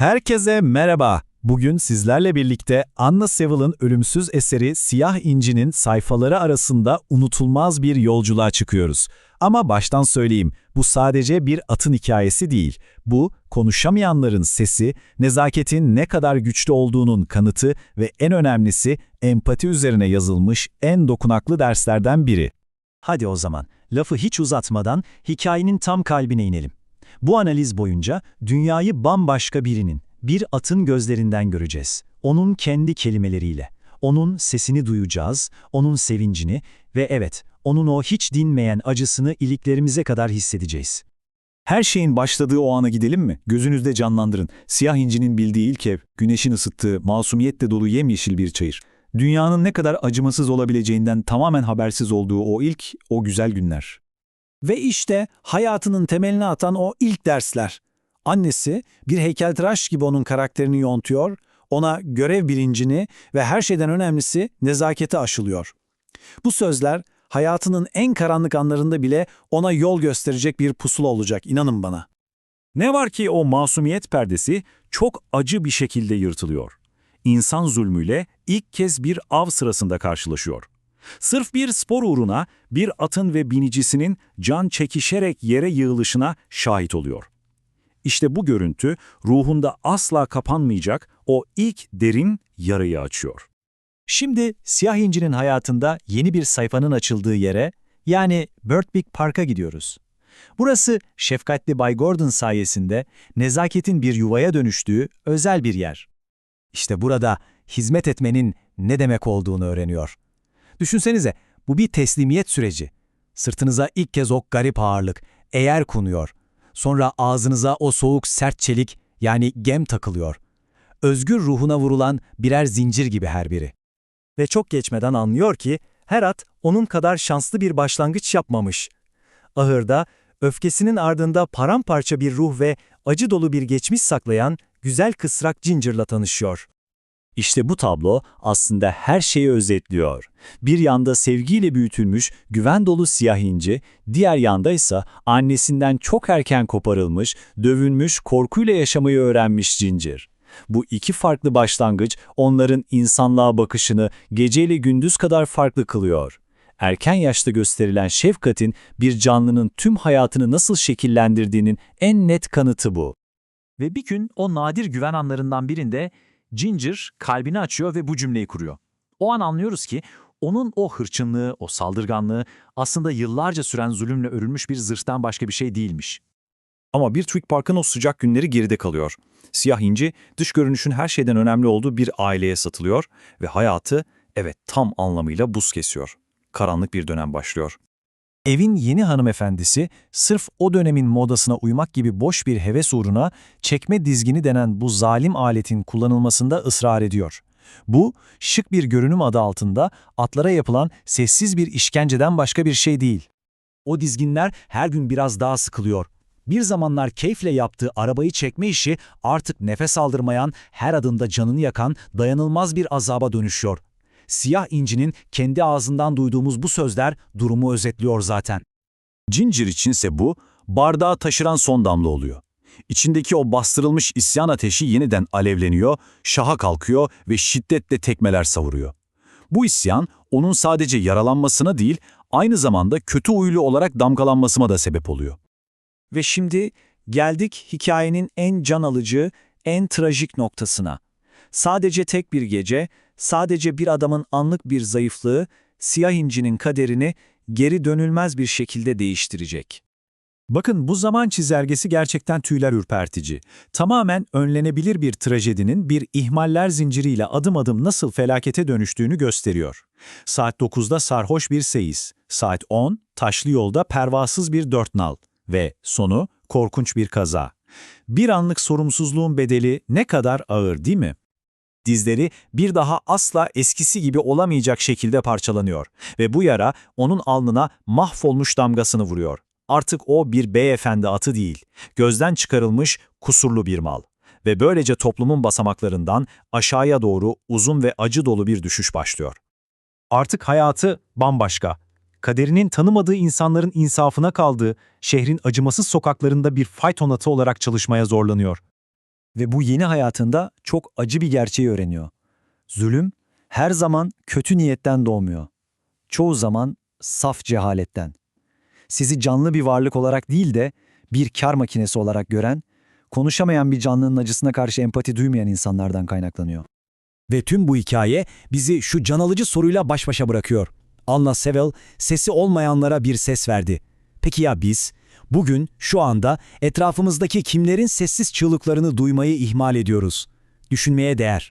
Herkese merhaba. Bugün sizlerle birlikte Anna Sewell'ın ölümsüz eseri Siyah İnci'nin sayfaları arasında unutulmaz bir yolculuğa çıkıyoruz. Ama baştan söyleyeyim, bu sadece bir atın hikayesi değil. Bu, konuşamayanların sesi, nezaketin ne kadar güçlü olduğunun kanıtı ve en önemlisi empati üzerine yazılmış en dokunaklı derslerden biri. Hadi o zaman, lafı hiç uzatmadan hikayenin tam kalbine inelim. Bu analiz boyunca dünyayı bambaşka birinin, bir atın gözlerinden göreceğiz. Onun kendi kelimeleriyle. Onun sesini duyacağız, onun sevincini ve evet, onun o hiç dinmeyen acısını iliklerimize kadar hissedeceğiz. Her şeyin başladığı o ana gidelim mi? Gözünüzde canlandırın. Siyah incinin bildiği ilk ev, güneşin ısıttığı, masumiyetle dolu yemyeşil bir çayır. Dünyanın ne kadar acımasız olabileceğinden tamamen habersiz olduğu o ilk, o güzel günler. Ve işte hayatının temelini atan o ilk dersler. Annesi bir heykeltıraş gibi onun karakterini yontuyor, ona görev bilincini ve her şeyden önemlisi nezaketi aşılıyor. Bu sözler hayatının en karanlık anlarında bile ona yol gösterecek bir pusula olacak, inanın bana. Ne var ki o masumiyet perdesi çok acı bir şekilde yırtılıyor. İnsan zulmüyle ilk kez bir av sırasında karşılaşıyor. Sırf bir spor uğruna bir atın ve binicisinin can çekişerek yere yığılışına şahit oluyor. İşte bu görüntü ruhunda asla kapanmayacak o ilk derin yarayı açıyor. Şimdi Siyah İnci'nin hayatında yeni bir sayfanın açıldığı yere, yani Birtwick Park'a gidiyoruz. Burası şefkatli Bay Gordon sayesinde nezaketin bir yuvaya dönüştüğü özel bir yer. İşte burada hizmet etmenin ne demek olduğunu öğreniyor. Düşünsenize, bu bir teslimiyet süreci. Sırtınıza ilk kez o garip ağırlık, eğer konuyor. Sonra ağzınıza o soğuk sert çelik, yani gem takılıyor. Özgür ruhuna vurulan birer zincir gibi her biri. Ve çok geçmeden anlıyor ki, her at onun kadar şanslı bir başlangıç yapmamış. Ahırda, öfkesinin ardında paramparça bir ruh ve acı dolu bir geçmiş saklayan güzel kısrak Ginger'la tanışıyor. İşte bu tablo aslında her şeyi özetliyor. Bir yanda sevgiyle büyütülmüş, güven dolu siyah inci, diğer yanda ise annesinden çok erken koparılmış, dövülmüş, korkuyla yaşamayı öğrenmiş Ginger. Bu iki farklı başlangıç onların insanlığa bakışını geceyle gündüz kadar farklı kılıyor. Erken yaşta gösterilen şefkatin bir canlının tüm hayatını nasıl şekillendirdiğinin en net kanıtı bu. Ve bir gün o nadir güven anlarından birinde Ginger kalbini açıyor ve bu cümleyi kuruyor. O an anlıyoruz ki onun o hırçınlığı, o saldırganlığı aslında yıllarca süren zulümle örülmüş bir zırhtan başka bir şey değilmiş. Ama bir Twig Park'ın o sıcak günleri geride kalıyor. Siyah inci, dış görünüşün her şeyden önemli olduğu bir aileye satılıyor ve hayatı, evet tam anlamıyla buz kesiyor. Karanlık bir dönem başlıyor. Evin yeni hanımefendisi sırf o dönemin modasına uymak gibi boş bir heves uğruna çekme dizgini denen bu zalim aletin kullanılmasında ısrar ediyor. Bu, şık bir görünüm adı altında atlara yapılan sessiz bir işkenceden başka bir şey değil. O dizginler her gün biraz daha sıkılıyor. Bir zamanlar keyifle yaptığı arabayı çekme işi artık nefes aldırmayan, her adımda canını yakan dayanılmaz bir azaba dönüşüyor. Siyah incinin kendi ağzından duyduğumuz bu sözler durumu özetliyor zaten. Ginger içinse bu, bardağı taşıran son damla oluyor. İçindeki o bastırılmış isyan ateşi yeniden alevleniyor, şaha kalkıyor ve şiddetle tekmeler savuruyor. Bu isyan, onun sadece yaralanmasına değil, aynı zamanda kötü uylu olarak damgalanmasına da sebep oluyor. Ve şimdi geldik hikayenin en can alıcı, en trajik noktasına. Sadece tek bir gece, sadece bir adamın anlık bir zayıflığı, siyah incinin kaderini geri dönülmez bir şekilde değiştirecek. Bakın bu zaman çizelgesi gerçekten tüyler ürpertici. Tamamen önlenebilir bir trajedinin bir ihmaller zinciriyle adım adım nasıl felakete dönüştüğünü gösteriyor. Saat 9'da sarhoş bir seyis, saat 10 taşlı yolda pervasız bir dört nal ve sonu korkunç bir kaza. Bir anlık sorumsuzluğun bedeli ne kadar ağır değil mi? Dizleri bir daha asla eskisi gibi olamayacak şekilde parçalanıyor ve bu yara onun alnına mahvolmuş damgasını vuruyor. Artık o bir beyefendi atı değil, gözden çıkarılmış kusurlu bir mal. Ve böylece toplumun basamaklarından aşağıya doğru uzun ve acı dolu bir düşüş başlıyor. Artık hayatı bambaşka. Kaderinin tanımadığı insanların insafına kaldığı, şehrin acımasız sokaklarında bir fayton atı olarak çalışmaya zorlanıyor. Ve bu yeni hayatında çok acı bir gerçeği öğreniyor. Zulüm her zaman kötü niyetten doğmuyor. Çoğu zaman saf cehaletten. Sizi canlı bir varlık olarak değil de bir kar makinesi olarak gören, konuşamayan bir canlının acısına karşı empati duymayan insanlardan kaynaklanıyor. Ve tüm bu hikaye bizi şu can alıcı soruyla baş başa bırakıyor. Anna Sewell sesi olmayanlara bir ses verdi. Peki ya biz? Bugün, şu anda etrafımızdaki kimlerin sessiz çığlıklarını duymayı ihmal ediyoruz? Düşünmeye değer.